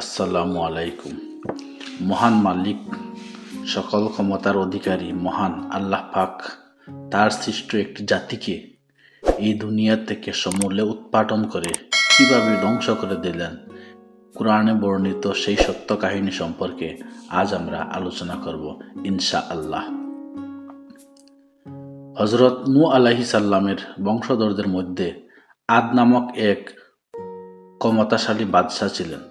আসসালামু আলাইকুম। মহান মালিক, সকল ক্ষমতার অধিকারী, মহান আল্লাহ পাক তার সৃষ্ট একটি জাতিকে এই দুনিয়া থেকে সমূলে উৎপাদন করে কীভাবে ধ্বংস করে দিলেন, কোরআনে বর্ণিত সেই সত্য কাহিনী সম্পর্কে আজ আমরা আলোচনা করব ইনশা আল্লাহ হজরত নু আলাহি সাল্লামের বংশধরদের মধ্যে আদ নামক এক ক্ষমতাশালী বাদশাহ ছিলেন।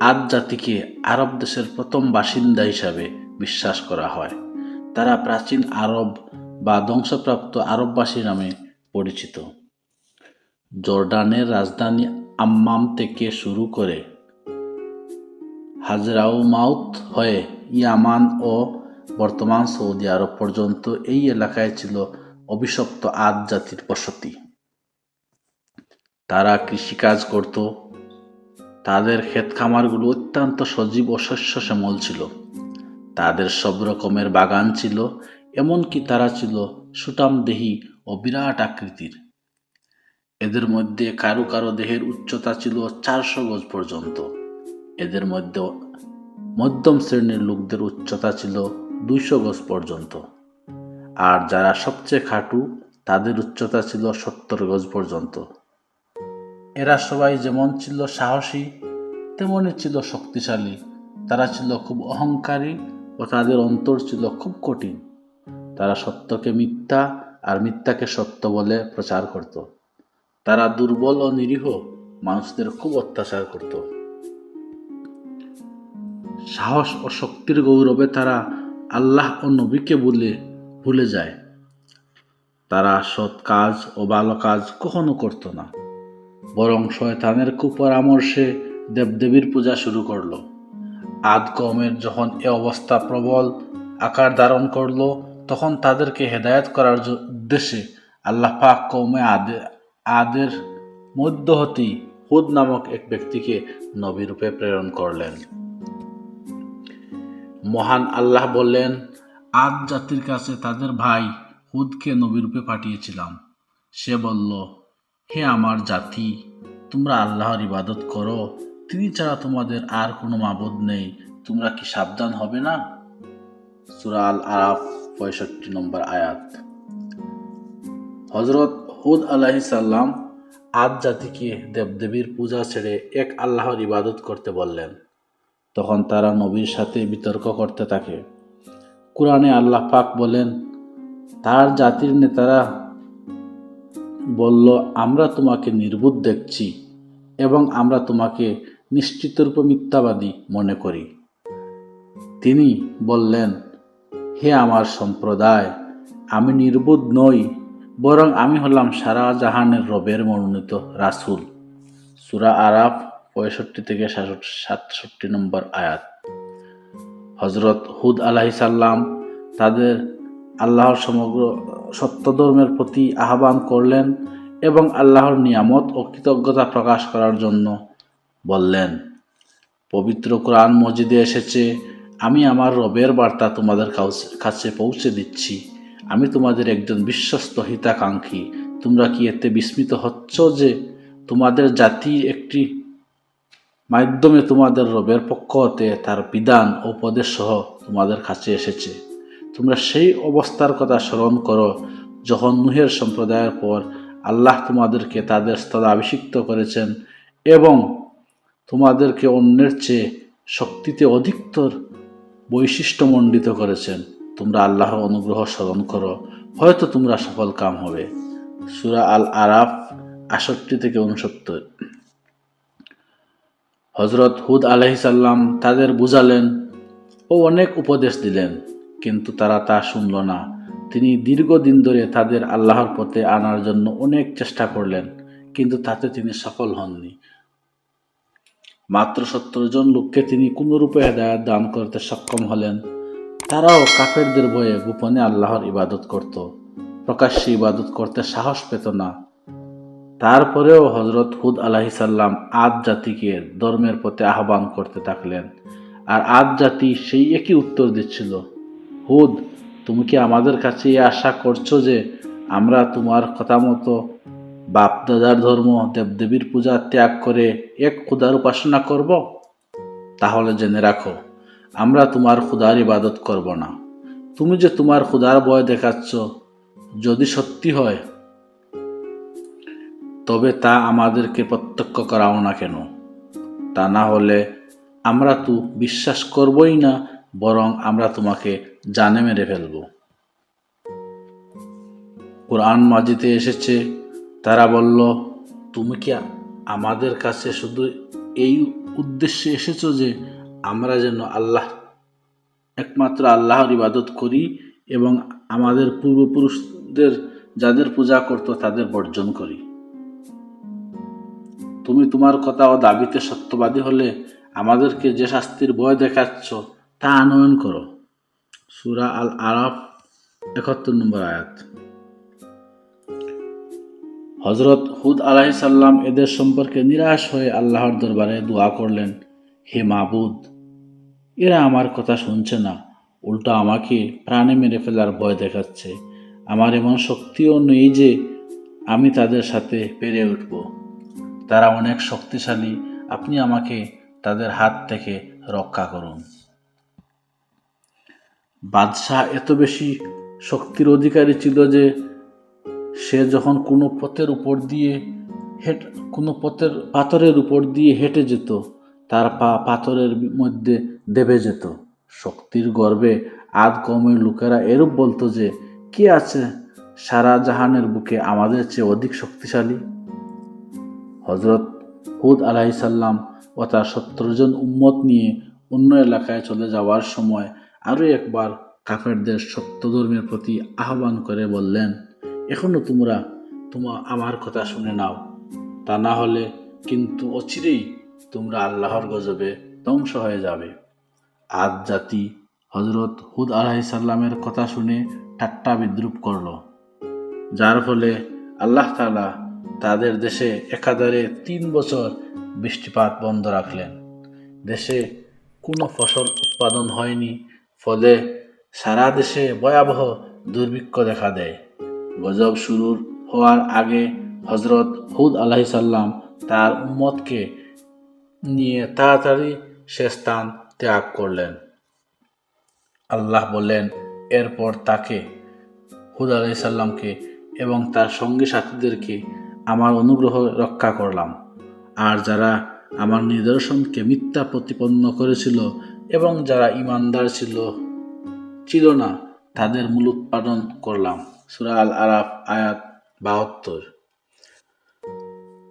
আদ জাতিকে আরব দেশের প্রথম বাসিন্দা হিসাবে বিশ্বাস করা হয়। তারা প্রাচীন আরব বা ধ্বংসপ্রাপ্ত আরববাসী নামে পরিচিত। জর্ডানের রাজধানী আম্মাম থেকে শুরু করে হাজরাউমাউত হয়ে ইয়ামান ও বর্তমান সৌদি আরব পর্যন্ত এই এলাকায় ছিল অভিশপ্ত আদ জাতির বসতি। তারা কৃষিকাজ করত তাদের ক্ষেত খামারগুলো অত্যন্ত সজীব ও শস্য শ্যামল ছিল। তাদের সব রকমের বাগান ছিল, এমনকি তারা ছিল সুটাম দেহি ও বিরাট আকৃতির। এদের মধ্যে কারও কারও দেহের উচ্চতা ছিল চারশো গজ পর্যন্ত। এদের মধ্যে মধ্যম শ্রেণির লোকদের উচ্চতা ছিল দুইশো গজ পর্যন্ত। আর যারা সবচেয়ে খাটু, তাদের উচ্চতা ছিল সত্তর গজ পর্যন্ত। এরা সবাই যেমন ছিল সাহসী তেমনই ছিল শক্তিশালী। তারা ছিল খুব অহংকারী ও তাদের অন্তর ছিল খুব কঠিন। তারা সত্যকে মিথ্যা আর মিথ্যাকে সত্য বলে প্রচার করত। তারা দুর্বল ও নিরীহ মানুষদের খুব অত্যাচার করত। সাহস ও শক্তির গৌরবে তারা আল্লাহ ও নবীকে বলে ভুলে যায়। তারা সৎ কাজ ও ভালো কাজ কখনো করত না। বরং শয়তানের কুপরামর্শে দেবদেবীর পূজা শুরু করল। আদ কমের যখন এ অবস্থা প্রবল আকার ধারণ করল, তখন তাদেরকে হেদায়েত করার উদ্দেশ্যে আল্লাহ পাক কৌমে আদে, আদের মধ্য হতেই হুদ নামক এক ব্যক্তিকে নবীরূপে প্রেরণ করলেন। মহান আল্লাহ বললেন, আদ জাতির কাছে তাদের ভাই হুদকে নবীরূপে পাঠিয়েছিলাম। সে বলল হে আমার জাতি, তোমরা আল্লাহর ইবাদত করো। তিনি ছাড়া তোমাদের আর কোনো মাবুদ নেই। তোমরা কি সাবধান হবে না? সুরা আল আরাফ পঁয়ষট্টি নম্বর আয়াত। হজরত হুদ আলাহি সাল্লাম আদ জাতিকে দেবদেবীর পূজা ছেড়ে এক আল্লাহর ইবাদত করতে বললেন। তখন তারা নবীর সাথে বিতর্ক করতে থাকে। কোরআনে আল্লাহ পাক বলেন, তার জাতির নেতারা বলল, আমরা তোমাকে নির্বুধ দেখছি এবং আমরা তোমাকে নিশ্চিতরূপে মিথ্যাবাদী মনে করি। তিনি বললেন, হে আমার সম্প্রদায়, আমি নির্বুধ নই, বরং আমি হলাম সারা জাহানের রবের মনোনীত রাসূল। সুরা আরাফ পঁয়ষট্টি থেকে সাতষট্টি নম্বর আয়াত। হজরত হুদ আলাহি সাল্লাম তাদের আল্লাহর সমগ্র সত্য ধর্মের প্রতি আহ্বান করলেন এবং আল্লাহর নিয়ামত ও কৃতজ্ঞতা প্রকাশ করার জন্য বললেন, পবিত্র কোরআন মসজিদে এসেছে, আমি আমার রবের বার্তা তোমাদের কাছে পৌঁছে দিচ্ছি। আমি তোমাদের একজন বিশ্বস্ত হিতাকাঙ্ক্ষী। তোমরা কি এতে বিস্মিত হচ্ছ যে তোমাদের জাতি একটি মাধ্যমে তোমাদের রবের পক্ষ হতে তার বিধান ও উপদেশ সহ তোমাদের কাছে এসেছে? তোমরা সেই অবস্থার কথা স্মরণ করো যখন নুহের সম্প্রদায়ের পর আল্লাহ তোমাদেরকে তাদের স্তরে অভিষিক্ত করেছেন এবং তোমাদেরকে অন্যের চেয়ে শক্তিতে অধিকতর বৈশিষ্ট্যমণ্ডিত করেছেন। তোমরা আল্লাহর অনুগ্রহ স্মরণ করো। হয়তো তোমরা সফল কাম হবে। সুরা আল আরাফ আষট্টি থেকে উনসত্তর। হজরত হুদ আলহিসাল্লাম তাদের বুঝালেন ও অনেক উপদেশ দিলেন। কিন্তু তারা তা শুনল না। তিনি দীর্ঘদিন ধরে তাদের আল্লাহর পথে আনার জন্য অনেক চেষ্টা করলেন, কিন্তু তাতে তিনি সফল হননি। মাত্র সত্তর জন লোককে তিনি কোনরূপে হেদায়াত দান করতে সক্ষম হলেন। তারাও কাফেরদের ভয়ে গোপনে আল্লাহর ইবাদত করত। প্রকাশ্যে ইবাদত করতে সাহস পেত না। তারপরেও হজরত হুদ আলাহি সাল্লাম আদ জাতিকে ধর্মের পথে আহ্বান করতে থাকলেন। আর আদ জাতি সেই একই উত্তর দিচ্ছিল। হুদ, তুমি কি আমাদের কাছে আশা করছ যে আমরা তোমার কথা মতো বাপ দাদার ধর্ম, দেবদেবীর পূজা ত্যাগ করে এক খুদার উপাসনা করব? তাহলে জেনে রাখো, আমরা তোমার ক্ষুধার ইবাদত করব না। তুমি যে তোমার ক্ষুধার ভয় দেখাচ্ছ, যদি সত্যি হয়, তবে তা আমাদেরকে প্রত্যক্ষ করাও না কেন। তা না হলে আমরা তো বিশ্বাস করবই না, বরং আমরা তোমাকে জানে মেরে ফেলব। কোরআন মাজিতে এসেছে, তারা বলল, তুমি কি আমাদের কাছে শুধু এই উদ্দেশ্যে এসেছ যে আমরা যেন আল্লাহ, একমাত্র আল্লাহর ইবাদত করি এবং আমাদের পূর্বপুরুষদের যাদের পূজা করত তাদের বর্জন করি? তুমি তোমার কথা ও দাবিতে সত্যবাদী হলে আমাদেরকে যে শাস্তির ভয় দেখাচ্ছ তা আনয়ন করো। সুরা আল আরাফ একাত্তর নম্বর আয়াত। হজরত হুদ আলাহি সাল্লাম এদের সম্পর্কে নিরাশ হয়ে আল্লাহর দরবারে দোয়া করলেন, হে মাবুদ, এরা আমার কথা শুনছে না। উল্টো আমাকে প্রাণে মেরে ফেলার ভয় দেখাচ্ছে। আমার এমন শক্তিও নেই যে আমি তাদের সাথে পেরে উঠব। তারা অনেক শক্তিশালী। আপনি আমাকে তাদের হাত থেকে রক্ষা করুন। বাদশাহ এত বেশি শক্তির অধিকারী ছিল যে সে যখন কোনো পথের উপর দিয়ে হেঁট, কোনো পথের পাথরের উপর দিয়ে হেঁটে যেত, তার পা পাথরের মধ্যে দেবে যেত। শক্তির গর্বে আদ কমের লোকেরা এরূপ বলতো যে, কে আছে সারা জাহানের বুকে আমাদের চেয়ে অধিক শক্তিশালী? হজরত হুদ আলাহিসাল্লাম ও তার সত্তর জন উম্মত নিয়ে অন্য এলাকায় চলে যাওয়ার সময় আরও একবার কাফেরদের সত্যধর্মের প্রতি আহ্বান করে বললেন এখনও তোমরা তোমা, আমার কথা শুনে নাও। তা না হলে কিন্তু অচিরেই তোমরা আল্লাহর গজবে ধ্বংস হয়ে যাবে। আদ জাতি হজরত হুদ আলাহি সাল্লামের কথা শুনে ঠাট্টা বিদ্রুপ করল। যার ফলে আল্লাহ তালা তাদের দেশে একাধারে তিন বছর বৃষ্টিপাত বন্ধ রাখলেন। দেশে কোনো ফসল উৎপাদন হয়নি ফলে সারা দেশে ভয়াবহ দুর্ভিক্ষ দেখা দেয়। গজব শুরুর হওয়ার আগে হজরত হুদ আলাহি সাল্লাম তার উম্মতকে নিয়ে তাড়াতাড়ি সে স্থান ত্যাগ করলেন। আল্লাহ বললেন, এরপর তাকে হুদ আলাহি সাল্লামকে এবং তার সঙ্গী সাথীদেরকে আমার অনুগ্রহ রক্ষা করলাম। আর যারা আমার নিদর্শনকে মিথ্যা প্রতিপন্ন করেছিল এবং যারা ইমানদার ছিল ছিল না, তাদের মূল উৎপাদন করলাম। সুরা আল আরাফ আয়াত বাহাত্তর।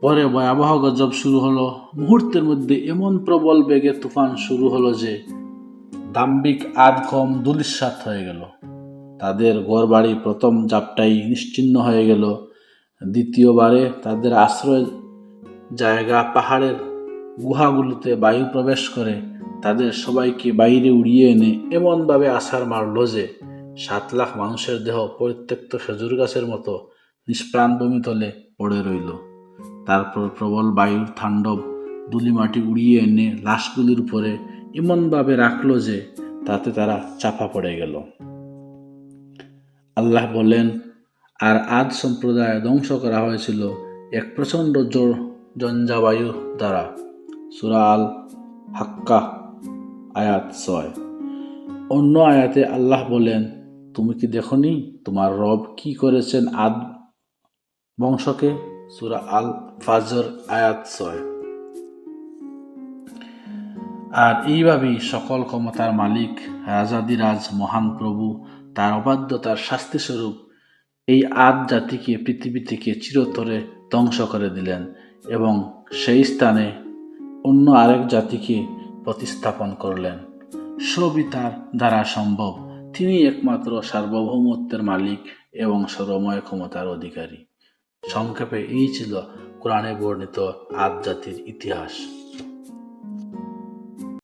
পরে ভয়াবহ গজব শুরু হলো। মুহূর্তের মধ্যে এমন প্রবল বেগে তুফান শুরু হলো যে দাম্বিক আদ কম দুলিশ্বাত হয়ে গেল। তাদের ঘর বাড়ি প্রথম জাপটাই নিশ্চিন্ন হয়ে গেল। দ্বিতীয়বারে তাদের আশ্রয় জায়গা পাহাড়ের গুহাগুলোতে বায়ু প্রবেশ করে তাদের সবাইকে বাইরে উড়িয়ে এনে এমনভাবে আছাড় মারল যে সাত লাখ মানুষের দেহ পরিত্যক্ত খেজুর গাছের মতো নিষ্প্রাণ ভূমিতলে পড়ে রইল। তারপর প্রবল বায়ুর তাণ্ডব দুলিমাটি উড়িয়ে এনে লাশগুলির উপরে এমনভাবে রাখল যে তাতে তারা চাপা পড়ে গেল। আল্লাহ বলেন আর আজ সম্প্রদায় ধ্বংস করা হয়েছিল এক প্রচণ্ড জোর জঞ্জাবায়ু দ্বারা। সুরাল হাক্কা আয়াত ছয়। অন্য আয়াতে আল্লাহ বলেন, তুমি কি দেখনি তোমার রব কি করেছেন আদ বংশকে? সুরা আল ফাজর আয়াত ছয়। আর এইভাবেই সকল ক্ষমতার মালিক, রাজাদিরাজ, মহান প্রভু, তার অবাধ্যতার শাস্তিস্বরূপ এই আদ জাতিকে, পৃথিবী থেকে চিরতরে ধ্বংস করে দিলেন এবং সেই স্থানে অন্য আরেক জাতিকে প্রতিস্থাপন করলেন। সবই তার দ্বারা সম্ভব। তিনি একমাত্র সার্বভৌমত্বের মালিক এবং সর্বময় ক্ষমতার অধিকারী। সংক্ষেপে এই ছিল কোরআনে বর্ণিত আদ জাতির ইতিহাস।